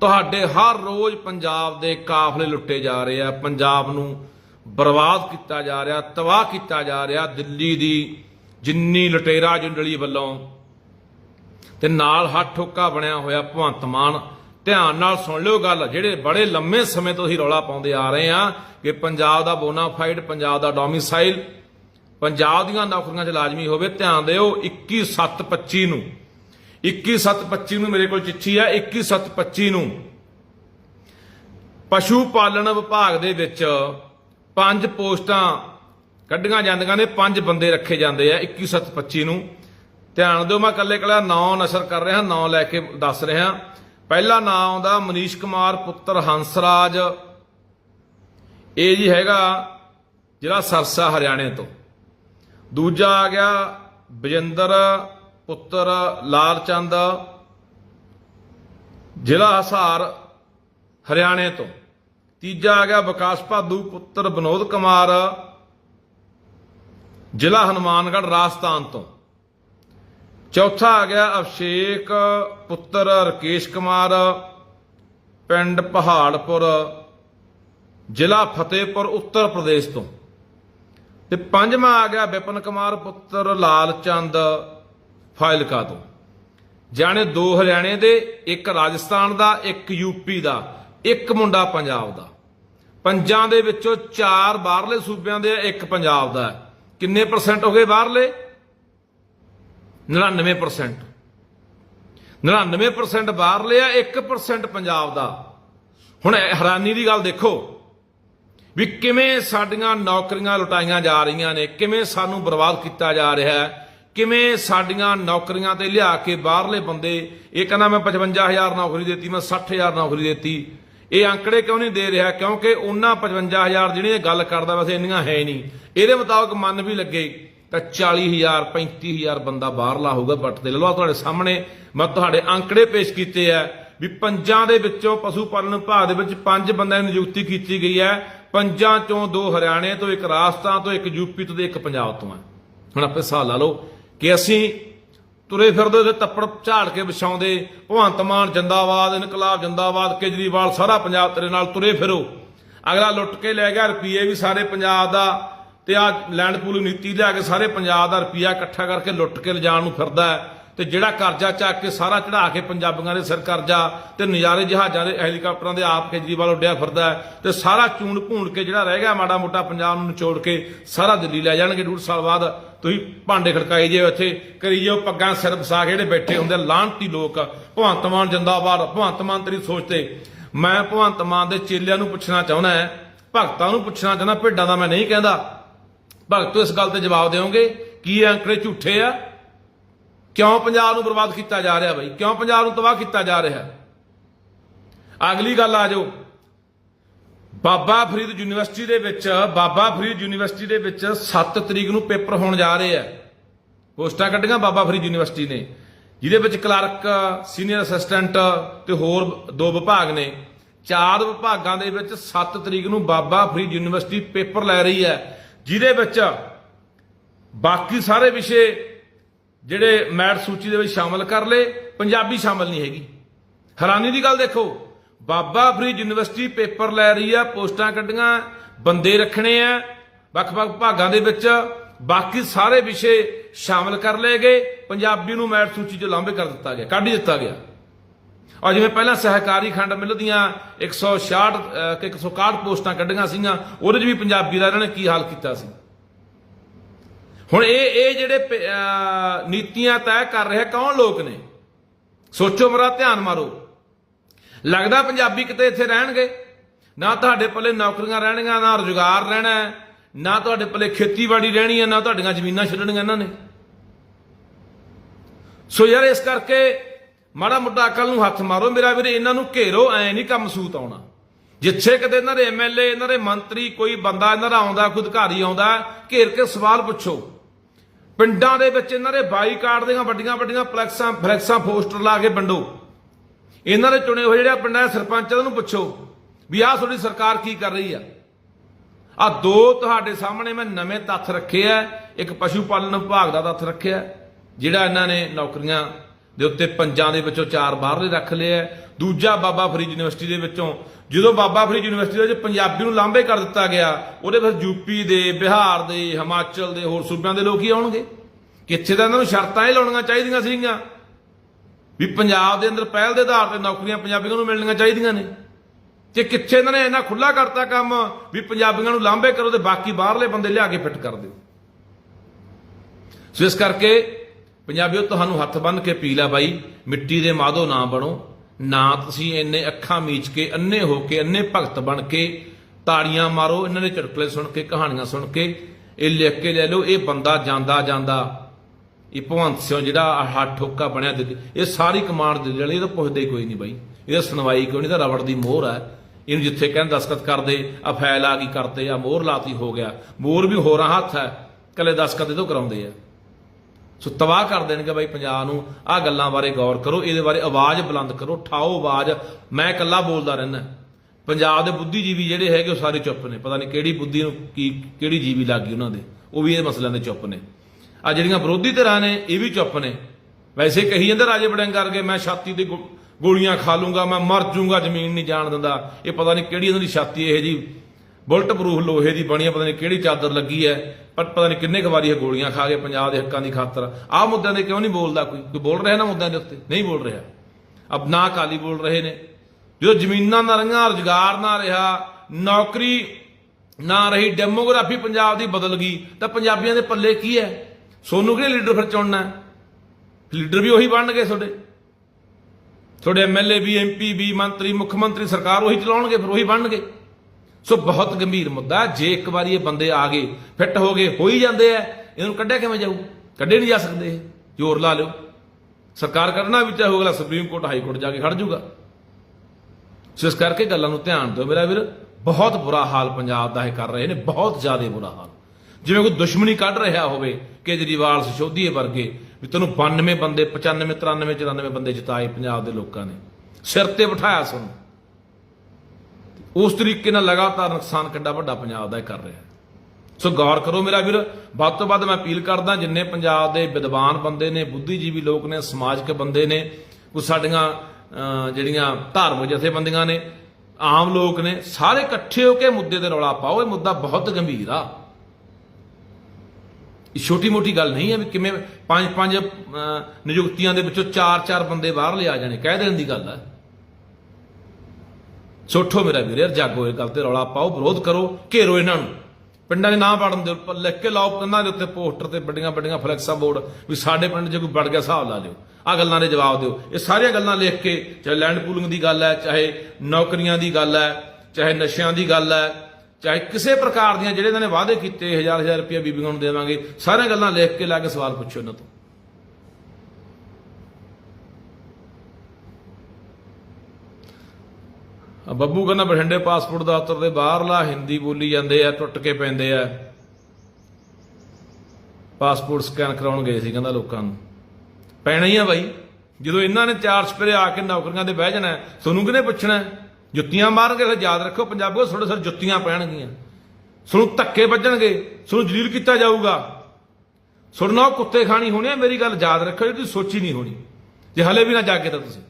ਤੁਹਾਡੇ ਹਰ ਰੋਜ਼ ਪੰਜਾਬ ਦੇ ਕਾਫਲੇ ਲੁੱਟੇ ਜਾ ਰਹੇ ਆ, ਪੰਜਾਬ ਨੂੰ ਬਰਬਾਦ ਕੀਤਾ ਜਾ ਰਿਹਾ, ਤਬਾਹ ਕੀਤਾ ਜਾ ਰਿਹਾ, ਦਿੱਲੀ ਦੀ ਜਿੰਨੀ ਲੁਟੇਰਾ ਜੁੰਡਲੀ ਵੱਲੋਂ। ਤੇ ਨਾਲ ਹੱਥ ਠੋਕਾ ਬਣਿਆ ਹੋਇਆ ਭਗਵੰਤ ਮਾਨ, ਧਿਆਨ ਨਾਲ ਸੁਣ ਲਿਓ ਗੱਲ, ਜਿਹੜੇ ਬੜੇ ਲੰਮੇ ਸਮੇਂ ਤੋਂ ਅਸੀਂ ਰੌਲਾ ਪਾਉਂਦੇ ਆ ਰਹੇ ਆ ਕਿ ਪੰਜਾਬ ਦਾ ਬੋਨਾਫਾਈਡ ਪੰਜਾਬ ਦਾ ਡੋਮਿਸਾਈਲ ਪੰਜਾਬ ਦੀਆਂ ਨੌਕਰੀਆਂ 'ਚ ਲਾਜ਼ਮੀ ਹੋਵੇ, ਧਿਆਨ ਦਿਓ 21725 ਨੂੰ 21725 ਨੂੰ ਮੇਰੇ ਕੋਲ ਚਿੱਠੀ ਆ 21725 ਨੂੰ। ਪਸ਼ੂ ਪਾਲਣ ਵਿਭਾਗ ਦੇ ਵਿੱਚ ਪੰਜ ਪੋਸਟਾਂ ਕੱਢੀਆਂ ਜਾਂਦੀਆਂ ਨੇ, ਪੰਜ ਬੰਦੇ ਰੱਖੇ ਜਾਂਦੇ ਆ 21725 ਨੂੰ। ਧਿਆਨ ਦਿਓ, ਮੈਂ ਇਕੱਲੇ ਇਕੱਲਾ ਨਾਂ ਨਸ਼ਰ ਕਰ ਰਿਹਾ, ਨਾਂ ਲੈ ਕੇ ਦੱਸ ਰਿਹਾ। ਪਹਿਲਾ ਨਾਂ ਆਉਂਦਾ ਮਨੀਸ਼ ਕੁਮਾਰ, ਪੁੱਤਰ ਹੰਸਰਾਜ। ਇਹ ਜੀ ਹੈਗਾ ਜਿਹੜਾ ਸਰਸਾ, ਹਰਿਆਣੇ ਤੋਂ। ਦੂਜਾ ਆ ਗਿਆ ਬਜਿੰਦਰ ਪੁੱਤਰ ਲਾਲ ਚੰਦ ਜ਼ਿਲ੍ਹਾ ਹਸਾਰ, ਹਰਿਆਣੇ ਤੋਂ। ਤੀਜਾ ਆ ਗਿਆ ਵਿਕਾਸ ਭਾਦੂ ਪੁੱਤਰ ਵਿਨੋਦ ਕੁਮਾਰ, ਜ਼ਿਲ੍ਹਾ ਹਨੂਮਾਨਗੜ੍ਹ, ਰਾਜਸਥਾਨ ਤੋਂ। ਚੌਥਾ ਆ ਗਿਆ ਅਭਿਸ਼ੇਕ, ਪੁੱਤਰ ਰਕੇਸ਼ ਕੁਮਾਰ, ਪਿੰਡ ਪਹਾੜਪੁਰ, ਜ਼ਿਲ੍ਹਾ ਫਤਿਹਪੁਰ, ਉੱਤਰ ਪ੍ਰਦੇਸ਼ ਤੋਂ। ਤੇ ਪੰਜਵਾਂ ਆ ਗਿਆ ਵਿਪਨ ਕੁਮਾਰ, ਪੁੱਤਰ ਲਾਲ ਚੰਦ ਫਾਇਲਕਾ ਤੋਂ। ਜਾਣੇ ਦੋ ਹਰਿਆਣੇ ਦੇ, ਇੱਕ ਰਾਜਸਥਾਨ ਦਾ, ਇੱਕ ਯੂਪੀ ਦਾ, ਇੱਕ ਮੁੰਡਾ ਪੰਜਾਬ ਦਾ। ਪੰਜਾਂ ਦੇ ਵਿੱਚੋਂ ਚਾਰ ਬਾਹਰਲੇ ਸੂਬਿਆਂ ਦੇ ਇੱਕ ਪੰਜਾਬ ਦਾ ਕਿੰਨੇ ਪਰਸੈਂਟ ਹੋ ਗਏ ਬਾਹਰਲੇ? 99% 99% ਬਾਹਰਲੇ ਆ 1% ਪੰਜਾਬ ਦਾ। ਹੁਣ ਹੈਰਾਨੀ ਦੀ ਗੱਲ ਦੇਖੋ ਵੀ ਕਿਵੇਂ ਸਾਡੀਆਂ ਨੌਕਰੀਆਂ ਲੁਟਾਈਆਂ ਜਾ ਰਹੀਆਂ ਨੇ, ਕਿਵੇਂ ਸਾਨੂੰ ਬਰਬਾਦ ਕੀਤਾ ਜਾ ਰਿਹਾ ਹੈ। ਕਿਵੇਂ ਸਾਡੀਆਂ ਨੌਕਰੀਆਂ ਤੇ ਲਿਆ ਕੇ ਬਾਹਰਲੇ ਬੰਦੇ, ਇਹ ਕਹਿੰਦਾ ਮੈਂ 55000 ਨੌਕਰੀ ਦਿੱਤੀ, ਮੈਂ 60000 ਨੌਕਰੀ ਦਿੱਤੀ। ਇਹ ਅੰਕੜੇ ਕਿਉਂ ਨਹੀਂ ਦੇ ਰਿਹਾ? ਕਿਉਂਕਿ ਉਹਨਾਂ 55000 ਜਿਹੜੀ ਇਹ ਗੱਲ ਕਰਦਾ, ਵੈਸੇ ਇੰਨੀਆਂ ਹੈ ਨਹੀਂ। ਇਹਦੇ ਮੁਤਾਬਕ ਮੰਨ ਵੀ ਲੱਗੇ, ਤਾਂ 40000 35000 ਬੰਦਾ ਬਾਹਰਲਾ ਹੋਊਗਾ ਬੱਟ ਤੇ। ਲਓ ਤੁਹਾਡੇ ਸਾਹਮਣੇ, ਮੈਂ ਤੁਹਾਡੇ ਅੰਕੜੇ ਪੇਸ਼ ਕੀਤੇ ਆ ਵੀ ਪੰਜਾਂ ਦੇ ਵਿੱਚੋਂ ਪਸ਼ੂ ਪਾਲਣ ਵਿਭਾਗ ਦੇ ਵਿੱਚ ਪੰਜ ਬੰਦਿਆਂ ਦੀ ਨਿਯੁਕਤੀ ਕੀਤੀ ਗਈ ਹੈ। ਪੰਜਾਂ ਚੋਂ ਦੋ ਹਰਿਆਣੇ ਤੋਂ, ਇੱਕ ਰਾਜਸਥਾਨ ਤੋਂ, ਇੱਕ ਯੂਪੀ ਤੋਂ ਤੇ ਇੱਕ ਪੰਜਾਬ ਤੋਂ ਹੈ। ਹੁਣ ਆਪੇ ਹਿਸਾਬ ਲਾ ਲਓ ਕਿ ਅਸੀਂ ਤੁਰੇ ਫਿਰਦੇ ਉਹਦੇ ਤੱਪੜ ਝਾੜ ਕੇ ਵਿਛਾਉਂਦੇ ਭਗਵੰਤ ਮਾਨ ਜਿੰਦਾਬਾਦ, ਇਨਕਲਾਬ ਜਿੰਦਾਬਾਦ, ਕੇਜਰੀਵਾਲ ਸਾਰਾ ਪੰਜਾਬ ਤੇਰੇ ਨਾਲ ਤੁਰੇ ਫਿਰੋ। ਅਗਲਾ ਲੁੱਟ ਕੇ ਲੈ ਗਿਆ ਰੁਪਈਏ ਵੀ ਸਾਰੇ ਪੰਜਾਬ ਦਾ ਤੇ ਆ ਲੈਂਡ ਪੂਲ ਨੀਤੀ ਲਿਆ ਕੇ ਸਾਰੇ ਪੰਜਾਬ ਦਾ ਰੁਪਈਆ ਇਕੱਠਾ ਕਰਕੇ ਲੁੱਟ ਕੇ ਲਿਜਾਣ ਨੂੰ ਫਿਰਦਾ ਹੈ। ਤੇ ਜਿਹੜਾ ਕਰਜ਼ਾ ਚੱਕ ਕੇ ਸਾਰਾ ਚੜਾ ਕੇ ਪੰਜਾਬੀਆਂ ਦੇ ਸਿਰ ਕਰਜ਼ਾ ਤੇ ਨਜ਼ਾਰੇ ਜਹਾਜ਼ਾਂ ਦੇ ਹੈਲੀਕਾਪਟਰਾਂ ਦੇ ਆਪ ਕੇਜਰੀਵਾਲ ਉੱਡਿਆ ਫਿਰਦਾ ਹੈ ਤੇ ਸਾਰਾ ਚੂਣ ਭੂਣ ਕੇ ਜਿਹੜਾ ਰਹਿ ਗਿਆ ਮਾੜਾ ਮੋਟਾ ਪੰਜਾਬ ਨੂੰ ਨਿਚੋੜ ਕੇ ਸਾਰਾ ਦਿੱਲੀ ਲੈ ਜਾਣਗੇ। ਡੂਢ ਸਾਲ ਬਾਅਦ ਤੁਸੀਂ ਭਾਂਡੇ ਖੜਕਾਈ ਜੇ ਇੱਥੇ ਕਰੀ ਜਾਓ ਪੱਗਾਂ ਸਿਰ ਵਸਾ ਕੇ ਜਿਹੜੇ ਬੈਠੇ ਹੁੰਦੇ ਲਾਂਤੀ ਲੋਕ, ਭਗਵੰਤ ਮਾਨ ਜਿੰਦਾਬਾਦ, ਭਗਵੰਤ ਮਾਨ ਤੇਰੀ ਸੋਚ ਤੇ। ਮੈਂ ਭਗਵੰਤ ਮਾਨ ਦੇ ਚੇਲਿਆਂ ਨੂੰ ਪੁੱਛਣਾ ਚਾਹੁੰਦਾ ਹੈ, ਭਗਤਾਂ ਨੂੰ ਪੁੱਛਣਾ ਚਾਹੁੰਦਾ, ਭੇਡਾਂ ਦਾ ਮੈਂ ਨਹੀਂ ਕਹਿੰਦਾ। ਭਗਤੋ ਇਸ ਗੱਲ ਤੇ ਜਵਾਬ ਦਿਓਗੇ ਕੀ ਇਹ ਅੰਕੜੇ ਝੂਠੇ ਆ? ਕਿਉਂ ਪੰਜਾਬ ਨੂੰ ਬਰਬਾਦ ਕੀਤਾ ਜਾ ਰਿਹਾ ਬਾਈ? ਕਿਉਂ ਪੰਜਾਬ ਨੂੰ ਤਬਾਹ ਕੀਤਾ ਜਾ ਰਿਹਾ? ਅਗਲੀ ਗੱਲ ਆ ਜਾਓ। ਬਾਬਾ ਫਰੀਦ ਯੂਨੀਵਰਸਿਟੀ ਦੇ ਵਿੱਚ, ਬਾਬਾ ਫਰੀਦ ਯੂਨੀਵਰਸਿਟੀ ਦੇ ਵਿੱਚ 7 ਤਰੀਕ ਨੂੰ ਪੇਪਰ ਹੋਣ ਜਾ ਰਹੇ ਆ। ਪੋਸਟਾਂ ਕੱਢੀਆਂ ਬਾਬਾ ਫਰੀਦ ਯੂਨੀਵਰਸਿਟੀ ਨੇ, ਜਿਹਦੇ ਵਿੱਚ ਕਲਰਕ, ਸੀਨੀਅਰ ਅਸਿਸਟੈਂਟ ਤੇ ਹੋਰ ਦੋ ਵਿਭਾਗ ਨੇ। ਚਾਰ ਵਿਭਾਗਾਂ ਦੇ ਵਿੱਚ 7 ਤਰੀਕ ਨੂੰ ਬਾਬਾ ਫਰੀਦ ਯੂਨੀਵਰਸਿਟੀ ਪੇਪਰ ਲੈ ਰਹੀ ਹੈ, ਜਿਹਦੇ ਵਿੱਚ ਬਾਕੀ ਸਾਰੇ ਵਿਸ਼ੇ ਜਿਹੜੇ ਮੈਟ ਸੂਚੀ ਦੇ ਵਿੱਚ ਸ਼ਾਮਲ ਕਰ ਲਏ ਪੰਜਾਬੀ ਸ਼ਾਮਲ ਨਹੀਂ ਹੈਗੀ। ਹੈਰਾਨੀ ਦੀ ਗੱਲ ਦੇਖੋ ਬਾਬਾ ਫਰੀਦ ਯੂਨੀਵਰਸਿਟੀ ਪੇਪਰ ਲੈ ਰਹੀ ਆ ਪੋਸਟਾਂ ਕੱਢੀਆਂ ਬੰਦੇ ਰੱਖਣੇ ਆ ਵੱਖ-ਵੱਖ ਭਾਗਾਂ ਦੇ ਵਿੱਚ ਬਾਕੀ ਸਾਰੇ ਵਿਸ਼ੇ ਸ਼ਾਮਲ ਕਰ ਲਏ ਗਏ ਪੰਜਾਬੀ ਨੂੰ ਮੈਟ ਸੂਚੀ 'ਚ ਲਾਂਭੇ ਕਰ ਦਿੱਤਾ ਗਿਆ ਕੱਢ ਦਿੱਤਾ ਗਿਆ। ਔਰ ਜਿਵੇਂ ਪਹਿਲਾਂ ਸਹਿਕਾਰੀ ਖੰਡ ਮਿਲ ਦੀਆਂ 166 ਅਹ, ਕਿ 161 ਪੋਸਟਾਂ ਕੱਢੀਆਂ ਸੀਗੀਆਂ ਉਹਦੇ 'ਚ ਵੀ ਪੰਜਾਬੀ ਦਾ ਇਹਨਾਂ ਨੇ ਕੀ ਹਾਲ ਕੀਤਾ ਸੀ? ਹੁਣ ਇਹ ਇਹ ਜਿਹੜੇ ਪ- ਨੀਤੀਆਂ ਤੈਅ ਕਰ ਰਿਹਾ ਕੌਣ ਲੋਕ ਨੇ? ਸੋਚੋ ਮੇਰਾ ਧਿਆਨ ਮਾਰੋ। ਲੱਗਦਾ ਪੰਜਾਬੀ ਕਿਤੇ ਇੱਥੇ ਰਹਿਣਗੇ? ਨਾ ਤੁਹਾਡੇ ਪੱਲੇ ਨੌਕਰੀਆਂ ਰਹਿਣਗੀਆਂ, ਨਾ ਰੁਜ਼ਗਾਰ ਰਹਿਣਾ ਨਾ ਤੁਹਾਡੇ ਪੱਲੇ ਖੇਤੀਬਾੜੀ ਰਹਿਣੀ ਹੈ, ਨਾ ਤੁਹਾਡੀਆਂ ਜ਼ਮੀਨਾਂ ਛੱਡਣੀਆਂ ਇਹਨਾਂ ਨੇ। ਸੋ ਯਾਰ ਇਸ ਕਰਕੇ ਮਾੜਾ ਮੋਟਾ ਅਕਲ ਨੂੰ ਹੱਥ ਮਾਰੋ, ਮੇਰਾ ਵੀਰੇ, ਇਹਨਾਂ ਨੂੰ ਘੇਰੋ, ਐ ਨਹੀਂ ਕੰਮ ਸੂਤ ਆਉਣਾ। ਜਿੱਥੇ ਕਿਤੇ ਇਹਨਾਂ ਦੇ ਐਮਐਲਏ ਇਹਨਾਂ ਦੇ ਮੰਤਰੀ, ਕੋਈ ਬੰਦਾ ਇਹਨਾਂ ਦਾ ਆਉਂਦਾ ਕੋਈ ਅਧਿਕਾਰੀ ਆਉਂਦਾ, ਘੇਰ ਕੇ ਸਵਾਲ ਪੁੱਛੋ। ਪਿੰਡਾਂ ਦੇ ਵਿੱਚ ਇਹਨਾਂ ਦੇ ਬਾਈਕਾਟ ਦੀਆਂ ਵੱਡੀਆਂ ਵੱਡੀਆਂ ਫਲੈਕਸਾਂ ਫਲੈਕਸਾਂ ਪੋਸਟਰ ਲਾ ਕੇ ਵੰਡੋ ਇਹਨਾਂ ਦੇ ਚੁਣੇ ਹੋਏ ਜਿਹੜੇ ਪਿੰਡਾਂ ਦੇ ਸਰਪੰਚਾਂ ਨੂੰ ਪੁੱਛੋ ਵੀ ਆਹ ਤੁਹਾਡੀ ਸਰਕਾਰ ਕੀ ਕਰ ਰਹੀ ਆ? ਆ ਦੋ ਤੁਹਾਡੇ ਸਾਹਮਣੇ ਮੈਂ ਨਵੇਂ ਤੱਥ ਰੱਖੇ ਆ, ਇੱਕ ਪਸ਼ੂ ਪਾਲਣ ਵਿਭਾਗ ਦਾ ਤੱਥ ਰੱਖਿਆ, ਜਿਹੜਾ ਇਹਨਾਂ ਨੇ ਨੌਕਰੀਆਂ ਦੇ ਉੱਤੇ ਪੰਜਾਂ ਦੇ ਵਿੱਚੋਂ ਚਾਰ ਬਾਹਰਲੇ ਰੱਖ ਲਏ ਆ। ਦੂਜਾ ਬਾਬਾ ਫਰੀਦ ਯੂਨੀਵਰਸਿਟੀ ਦੇ ਵਿੱਚੋਂ, ਜਦੋਂ ਬਾਬਾ ਫਰੀਦ ਯੂਨੀਵਰਸਿਟੀ ਦੇ ਵਿੱਚ ਪੰਜਾਬੀ ਨੂੰ ਲਾਂਭੇ ਕਰ ਦਿੱਤਾ ਗਿਆ, ਉਹਦੇ ਫਿਰ ਯੂਪੀ ਦੇ, ਬਿਹਾਰ ਦੇ, ਹਿਮਾਚਲ ਦੇ, ਹੋਰ ਸੂਬਿਆਂ ਦੇ ਲੋਕ ਹੀ ਆਉਣਗੇ। ਕਿੱਥੇ ਤਾਂ ਇਹਨਾਂ ਨੂੰ ਸ਼ਰਤਾਂ ਹੀ ਲਾਉਣੀਆਂ ਚਾਹੀਦੀਆਂ ਸੀਗੀਆਂ। ਵੀ ਪੰਜਾਬ ਦੇ ਅੰਦਰ ਪਹਿਲ ਦੇ ਆਧਾਰ ਤੇ ਨੌਕਰੀਆਂ ਪੰਜਾਬੀਆਂ ਨੂੰ ਮਿਲਣੀਆਂ ਚਾਹੀਦੀਆਂ ਨੇ। ਤੇ ਕਿੱਥੇ ਇਹਨਾਂ ਨੇ ਇੰਨਾ ਖੁੱਲਾ ਕਰਤਾ ਕੰਮ ਵੀ ਪੰਜਾਬੀਆਂ ਨੂੰ ਲਾਂਭੇ ਕਰੋ ਤੇ ਬਾਕੀ ਬਾਹਰਲੇ ਬੰਦੇ ਲਿਆ ਕੇ ਫਿੱਟ ਕਰ ਦਿਓ। ਸੋ ਇਸ ਕਰਕੇ ਪੰਜਾਬੀਓ, ਤੁਹਾਨੂੰ ਹੱਥ ਬੰਨ ਕੇ ਪੀ ਲਾ ਬਾਈ, ਮਿੱਟੀ ਦੇ ਮਾਧੋ ਨਾ ਬਣੋ। ਨਾ ਤੁਸੀਂ ਇੰਨੇ ਅੱਖਾਂ ਮੀਚ ਕੇ, ਅੰਨੇ ਹੋ ਕੇ, ਅੰਨੇ ਭਗਤ ਬਣ ਕੇ, ਤਾੜੀਆਂ ਮਾਰੋ, ਇਹਨਾਂ ਦੇ ਚੁਟਕਲੇ ਸੁਣ ਕੇ, ਕਹਾਣੀਆਂ ਸੁਣ ਕੇ, ਇਹ ਲਿਖ ਕੇ ਲੈ ਲਓ, ਇਹ ਬੰਦਾ ਜਾਂਦਾ ਜਾਂਦਾ। ਇਹ ਭਵੰਤ ਸਿੰਘ ਜਿਹੜਾ ਆਹ ਠੋਕਾ ਬਣਿਆ ਦਿੱਲੀ, ਇਹ ਸਾਰੀ ਕਮਾਂਡ ਦਿੱਲੀ ਵਾਲੀ, ਇਹ ਤਾਂ ਪੁੱਛਦੇ ਕੋਈ ਨਹੀਂ ਬਾਈ। ਇਹਦਾ ਸੁਣਵਾਈ ਕੋਈ ਨਹੀਂ ਤਾਂ ਰਬੜ ਦੀ ਮੋਹਰ ਹੈ ਇਹਨੂੰ ਜਿੱਥੇ ਕਹਿੰਦੇ ਦਸਖਤ ਕਰਦੇ ਆ ਫੈਲ ਆ ਗਈ ਕਰਤੇ ਆ ਮੋਹਰ ਲਾਤੀ ਹੋ ਗਿਆ। ਮੋਹਰ ਵੀ ਹੋਰਾਂ ਹੱਥ ਹੈ ਕੱਲੇ ਦਸਖਤ ਇਹਦੋਂ ਕਰਾਉਂਦੇ ਆ। ਸੋ ਤਬਾਹ ਕਰ ਦੇਣਗੇ ਬਾਈ ਪੰਜਾਬ ਨੂੰ। ਆ ਗੱਲਾਂ ਬਾਰੇ ਗੌਰ ਕਰੋ, ਇਹਦੇ ਬਾਰੇ ਆਵਾਜ਼ ਬੁਲੰਦ ਕਰੋ, ਠਾਓ ਆਵਾਜ਼। ਮੈਂ ਇਕੱਲਾ ਬੋਲਦਾ ਰਹਿਣਾ ਪੰਜਾਬ ਦੇ ਬੁੱਧੀਜੀਵੀ ਜਿਹੜੇ ਹੈਗੇ ਉਹ ਸਾਰੇ ਚੁੱਪ ਨੇ। ਪਤਾ ਨਹੀਂ ਕਿਹੜੀ ਬੁੱਧੀ ਨੂੰ ਕੀ, ਕਿਹੜੀ ਜੀਵੀ ਲੱਗੀ ਉਹਨਾਂ ਦੇ। ਉਹ ਵੀ ਇਹ ਮਸਲਿਆਂ ਦੇ ਚੁੱਪ ਨੇ। ਆ ਜਿਹੜੀਆਂ ਵਿਰੋਧੀ ਧਿਰਾਂ ਨੇ, ਇਹ ਵੀ ਚੁੱਪ ਨੇ। ਵੈਸੇ ਕਹੀ ਜਾਂਦੇ ਰਾਜੇ ਬੜਿੰਗ ਕਰਕੇ, ਮੈਂ ਛਾਤੀ ਤੇ ਗੋ- ਗੋਲੀਆਂ ਖਾ ਲੂੰਗਾ, ਮੈਂ ਮਰ ਜਾਊਂਗਾ ਜ਼ਮੀਨ ਨਹੀਂ ਜਾਣ ਦਿੰਦਾ। ਇਹ ਪਤਾ ਨਹੀਂ ਕਿਹੜੀ ਇਹਨਾਂ ਦੀ ਛਾਤੀ ਇਹ ਜੀ ਬੁਲਟ ਪ੍ਰੂਫ ਲੋਹੇ ਦੀ ਬਣੀ ਹੈ ਪਤਾ ਨਹੀਂ ਕਿਹੜੀ ਚਾਦਰ ਲੱਗੀ ਹੈ ਪਰ ਪਤਾ ਨਹੀਂ ਕਿੰਨੇ ਕੁ ਵਾਰੀ ਇਹ ਗੋਲੀਆਂ ਖਾ ਕੇ ਪੰਜਾਬ ਦੇ ਹੱਕਾਂ ਦੀ ਖਾਤਰ। ਆਹ ਮੁੱਦਿਆਂ ਦੇ ਕਿਉਂ ਨਹੀਂ ਬੋਲਦਾ ਕੋਈ? ਕੋਈ ਬੋਲ ਰਿਹਾ ਨਾ ਮੁੱਦਿਆਂ ਦੇ ਉੱਤੇ? ਨਹੀਂ ਬੋਲ ਰਿਹਾ। ਅਬ ਨਾ ਅਕਾਲੀ ਬੋਲ ਰਹੇ ਨੇ। ਜਦੋਂ ਜ਼ਮੀਨਾਂ ਨਾ ਰਹੀਆਂ, ਰੁਜ਼ਗਾਰ ਨਾ ਰਿਹਾ, ਨੌਕਰੀ ਨਾ ਰਹੀ, ਡੈਮੋਗ੍ਰਾਫੀ ਪੰਜਾਬ ਦੀ ਬਦਲ ਗਈ, ਤਾਂ ਪੰਜਾਬੀਆਂ ਦੇ ਪੱਲੇ ਕੀ ਹੈ ਸੋਨੂੰ ਕਿਹੜੇ ਲੀਡਰ ਫਿਰ ਚੁਣਨਾ ਲੀਡਰ ਵੀ ਉਹੀ ਬਣਨਗੇ ਤੁਹਾਡੇ। ਤੁਹਾਡੇ ਐਮਐਲਏ ਵੀ ਐਮਪੀ ਵੀ ਮੰਤਰੀ, ਮੁੱਖ ਮੰਤਰੀ ਸਰਕਾਰ ਉਹੀ ਚਲਾਉਣਗੇ, ਫਿਰ ਉਹੀ ਬਣਨਗੇ। ਸੋ ਬਹੁਤ ਗੰਭੀਰ ਮੁੱਦਾ ਜੇ ਇੱਕ ਵਾਰੀ ਇਹ ਬੰਦੇ ਆ ਗਏ, ਫਿੱਟ ਹੋ ਗਏ, ਹੋ ਹੀ ਜਾਂਦੇ ਆ, ਇਹਨੂੰ ਕੱਢਿਆ ਕਿਵੇਂ ਜਾਊ? ਕੱਢੇ ਨਹੀਂ ਜਾ ਸਕਦੇ ਇਹ। ਜ਼ੋਰ ਲਾ ਲਿਓ। ਸਰਕਾਰ ਕੱਢਣਾ ਵੀ ਚਾਹੇ ਅਗਲਾ ਸੁਪਰੀਮ ਕੋਰਟ, ਹਾਈ ਕੋਰਟ ਜਾ ਕੇ ਖੜ ਜਾਊਗਾ। ਸੋ ਇਸ ਕਰਕੇ ਗੱਲਾਂ ਨੂੰ ਧਿਆਨ ਦਿਓ। ਮੇਰਾ ਵੀਰ, ਬਹੁਤ ਬੁਰਾ ਹਾਲ ਪੰਜਾਬ ਦਾ ਇਹ ਕਰ ਰਹੇ ਨੇ। ਬਹੁਤ ਜ਼ਿਆਦਾ ਬੁਰਾ ਹਾਲ। ਜਿਵੇਂ ਕੋਈ ਦੁਸ਼ਮਣੀ ਕੱਢ ਰਿਹਾ ਹੋਵੇ, ਕੇਜਰੀਵਾਲ, ਸਿਸ਼ੋਦੀਏ ਵਰਗੇ, ਵੀ ਤੈਨੂੰ 92 ਬੰਦੇ 95 93 94 ਬੰਦੇ ਜਿਤਾਏ ਪੰਜਾਬ ਦੇ ਲੋਕਾਂ ਨੇ। ਸਿਰ ਤੇ ਬਿਠਾਇਆ ਸਾਨੂੰ। ਉਸ ਤਰੀਕੇ ਨਾਲ ਲਗਾਤਾਰ ਨੁਕਸਾਨ ਕਿੰਨਾ ਵੱਡਾ ਪੰਜਾਬ ਦਾ ਇਹ ਕਰ ਰਿਹਾ ਸੋ ਗੌਰ ਕਰੋ ਮੇਰਾ ਵੀਰ, ਵੱਧ ਤੋਂ ਵੱਧ ਮੈਂ ਅਪੀਲ ਕਰਦਾ, ਜਿੰਨੇ ਪੰਜਾਬ ਦੇ ਵਿਦਵਾਨ ਬੰਦੇ ਨੇ, ਬੁੱਧੀਜੀਵੀ ਲੋਕ ਨੇ, ਸਮਾਜਿਕ ਬੰਦੇ ਨੇ ਕੁਝ ਸਾਡੀਆਂ ਜਿਹੜੀਆਂ ਧਾਰਮਿਕ ਜਥੇਬੰਦੀਆਂ ਨੇ, ਆਮ ਲੋਕ ਨੇ, ਸਾਰੇ ਇਕੱਠੇ ਹੋ ਕੇ ਮੁੱਦੇ ਤੇ ਰੌਲਾ ਪਾਓ, ਇਹ ਮੁੱਦਾ ਬਹੁਤ ਗੰਭੀਰ ਆ। ਇਹ ਛੋਟੀ ਮੋਟੀ ਗੱਲ ਨਹੀਂ ਹੈ ਵੀ ਕਿਵੇਂ ਪੰਜ ਪੰਜ ਨਿਯੁਕਤੀਆਂ ਦੇ ਵਿੱਚੋਂ ਚਾਰ ਚਾਰ ਬੰਦੇ ਬਾਹਰ ਲਿਆ ਜਾਣੇ, ਕਹਿ ਦੇਣ ਦੀ ਗੱਲ ਹੈ। ਸੋਠੋ ਮੇਰਾ ਵੀਰ ਯਾਰ ਜਾਗੋ ਇਹ ਗੱਲ ਤੇ ਰੌਲਾ ਪਾਓ, ਵਿਰੋਧ ਕਰੋ, ਘੇਰੋ ਇਹਨਾਂ ਨੂੰ। ਪਿੰਡਾਂ ਦੇ ਨਾਂ ਪਾੜਨ ਦੇ ਉੱਪਰ ਲਿਖ ਕੇ ਲਾਓ, ਕੰਨਾਂ ਦੇ ਉੱਤੇ ਪੋਸਟਰ ਤੇ ਵੱਡੀਆਂ ਵੱਡੀਆਂ ਫਲੈਕਸਾਂ ਬੋਰਡ, ਵੀ ਸਾਡੇ ਪਿੰਡ 'ਚ ਕੋਈ ਵੜ ਗਿਆ, ਹਿਸਾਬ ਲਾ ਲਿਓ। ਆ ਗੱਲਾਂ ਦੇ ਜਵਾਬ ਦਿਓ। ਇਹ ਸਾਰੀਆਂ ਗੱਲਾਂ ਲਿਖ ਕੇ, ਚਾਹੇ ਲੈਂਡ ਪੂਲਿੰਗ ਦੀ ਗੱਲ ਹੈ, ਚਾਹੇ ਨੌਕਰੀਆਂ ਦੀ ਗੱਲ ਹੈ, ਚਾਹੇ ਨਸ਼ਿਆਂ ਦੀ ਗੱਲ ਹੈ, ਚਾਹੇ ਕਿਸੇ ਪ੍ਰਕਾਰ ਦੀਆਂ ਜਿਹੜੇ ਇਹਨਾਂ ਨੇ ਵਾਅਦੇ ਕੀਤੇ, ਹਜ਼ਾਰ ਹਜ਼ਾਰ ਰੁਪਏ ਬੀਬੀਆਂ ਨੂੰ ਦੇਵਾਂਗੇ, ਸਾਰੀਆਂ ਗੱਲਾਂ ਲਿਖ ਕੇ ਲਾ ਕੇ ਸਵਾਲ ਪੁੱਛੋ ਇਹਨਾਂ ਤੋਂ। ਬੱਬੂ ਕਹਿੰਦਾ ਬਠਿੰਡੇ ਪਾਸਪੋਰਟ ਦਫ਼ਤਰ ਦੇ ਬਾਹਰਲਾ ਹਿੰਦੀ ਬੋਲੀ ਜਾਂਦੇ ਆ, ਟੁੱਟ ਕੇ ਪੈਂਦੇ ਆ। ਪਾਸਪੋਰਟ ਸਕੈਨ ਕਰਾਉਣ ਗਏ ਸੀ ਕਹਿੰਦਾ ਲੋਕਾਂ ਨੂੰ। ਪੈਣਾ ਹੀ ਆ ਬਾਈ। ਜਦੋਂ ਇਹਨਾਂ ਨੇ ਚਾਰ ਸਪਰੇ ਆ ਕੇ ਨੌਕਰੀਆਂ ਤੇ ਬਹਿ ਜਾਣਾ, ਤੁਹਾਨੂੰ ਕਿਹਨੇ ਪੁੱਛਣਾ? ਜੁੱਤੀਆਂ ਮਾਰਨਗੇ, ਫਿਰ ਯਾਦ ਰੱਖੋ ਪੰਜਾਬੀਓ ਤੁਹਾਡੇ ਸਿਰ ਜੁੱਤੀਆਂ ਪੈਣਗੀਆਂ। ਤੁਹਾਨੂੰ ਧੱਕੇ ਵੱਜਣਗੇ ਤੁਹਾਨੂੰ ਜਲੀਲ ਕੀਤਾ ਜਾਊਗਾ। ਸੁਣਨਾ ਕੁੱਤੇ ਖਾਣੀ ਹੋਣੀ ਹੈ ਮੇਰੀ ਗੱਲ ਯਾਦ ਰੱਖਿਓ ਇਹ ਤੁਸੀਂ ਸੋਚੀ ਨਹੀਂ ਹੋਣੀ। ਜੇ ਹਲੇ ਵੀ ਨਾ ਜਾਗੇ ਤਾਂ ਤੁਸੀਂ।